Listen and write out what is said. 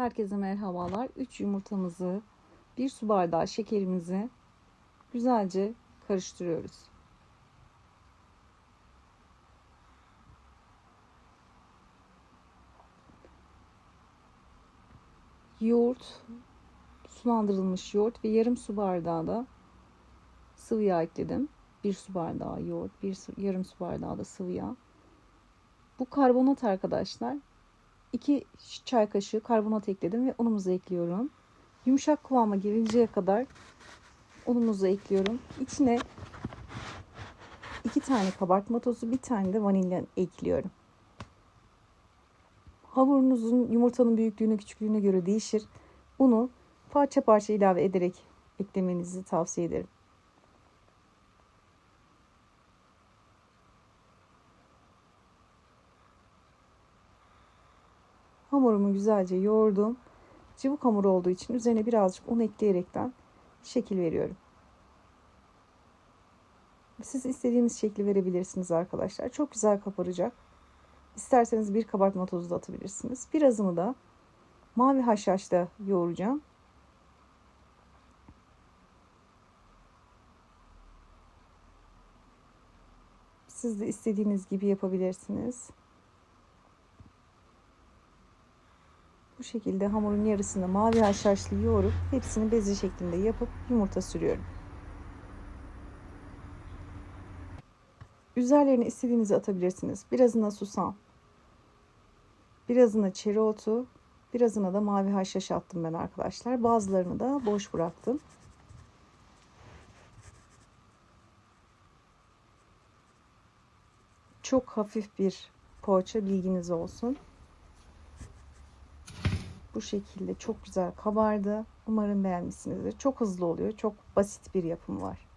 Herkese merhabalar. 3 yumurtamızı, 1 su bardağı şekerimizi güzelce karıştırıyoruz. Yoğurt, sulandırılmış yoğurt ve yarım su bardağı da sıvı yağ ekledim. 1 su bardağı yoğurt, 1 su, yarım su bardağı da sıvı yağ. Bu karbonat arkadaşlar. 2 çay kaşığı karbonat ekledim ve unumuzu ekliyorum. Yumuşak kıvama gelinceye kadar unumuzu ekliyorum. İçine 2 tane kabartma tozu, bir tane de vanilya ekliyorum. Hamurunuzun yumurtanın büyüklüğüne küçüklüğüne göre değişir. Unu parça parça ilave ederek eklemenizi tavsiye ederim. Hamurumu güzelce yoğurdum. Cıvık hamur olduğu için üzerine birazcık un ekleyerekten şekil veriyorum. Siz istediğiniz şekli verebilirsiniz arkadaşlar. Çok güzel kabaracak. İsterseniz bir kabartma tozu da atabilirsiniz. Birazını da mavi haşhaşla yoğuracağım. Siz de istediğiniz gibi yapabilirsiniz. Bu şekilde hamurun yarısını mavi haşhaşlı yoğurup hepsini beze şeklinde yapıp yumurta sürüyorum. Üzerlerine istediğinizi atabilirsiniz. Birazına susam, birazına çeri otu, birazına da mavi haşhaş attım ben arkadaşlar. Bazılarını da boş bıraktım. Çok hafif bir poğaça bilginiz olsun. Bu şekilde çok güzel kabardı. Umarım beğenmişsinizdir. Çok hızlı oluyor. Çok basit bir yapım var.